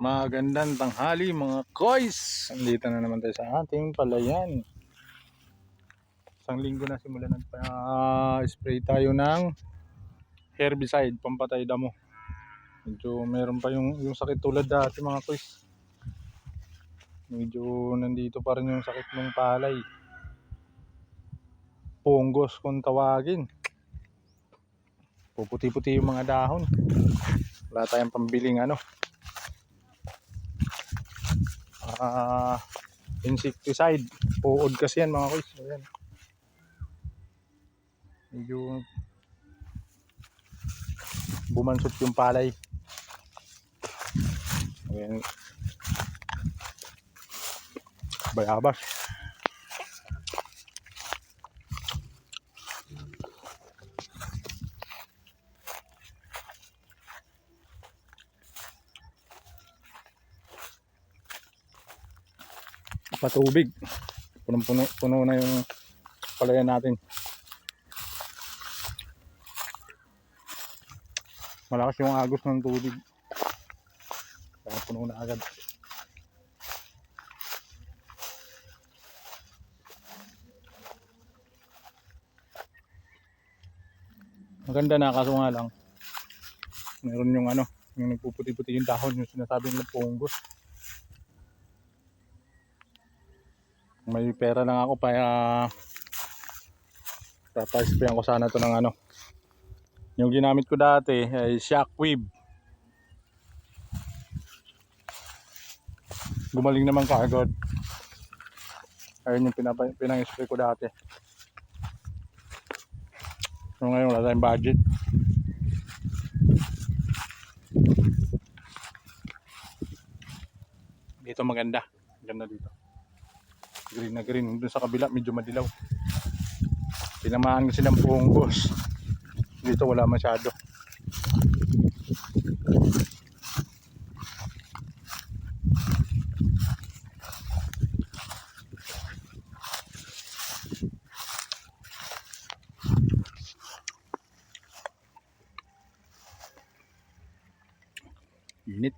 Magandang tanghali mga koys. Andito na naman tayo sa ating palayan. Isang linggo na simula nagpa-spray tayo ng herbicide, pampatay damo. Medyo meron pa yung, yung sakit tulad dati mga koys. Medyo nandito pa rin yung sakit ng palay. Punggos kung tawagin. Puputi-puti yung mga dahon. Wala tayong pambiling ano. Ah insecticide. Puod kasi yan mga koys. Ayan. Medyo bumansot yung palay. Ayan. Bayabas. Patubig. Punong-puno puno na yung palayan natin. Malakas yung agos ng tubig. Kaya puno na agad. Maganda na kaso nga lang. Meron yung ano, yung nagpuputi-puti yung dahon, yung sinasabi ng punggos. May pera lang ako para papaisprayan ko sana to ng ano. Yung ginamit ko dati ay shockwave. Gumaling naman kaagad. Ayun yung pinang-spray ko dati. So ngayon wala tayong budget. Dito maganda. Maganda dito green na green. Doon sa kabila medyo madilaw. Tinamaan kasi ng punggos dito wala masyado. Init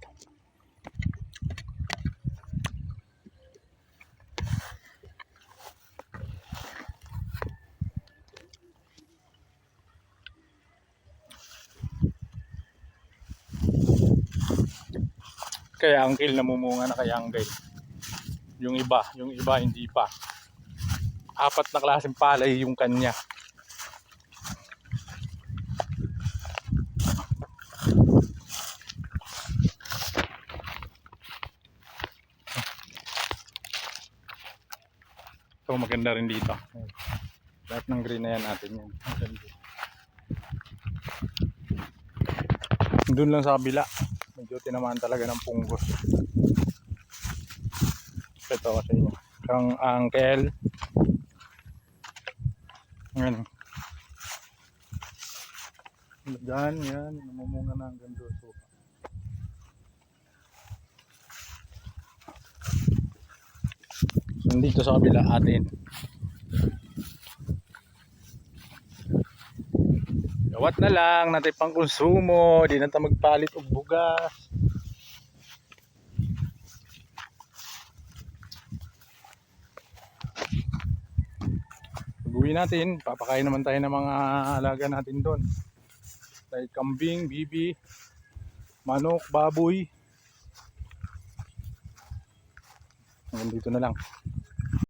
kaya angkil namumunga na kaya angkil yung iba yung iba hindi pa. Apat na klaseng palay yung kanya. So maganda rin dito. Lahat ng green na yan natin yan. Doon lang sa kabila medyo tinamaan talaga ng punggos ito ko sa inyo kang angkel yan yan yan. Namumunga na hanggang doon so, nandito sa kabila atin Gawat na lang, natin pang konsumo, di na tayo magpalit og bugas. Pag-uwi natin, papakain naman tayo ng mga alaga natin doon. Like kambing, bibi, manok, baboy. Hanggang dito na lang.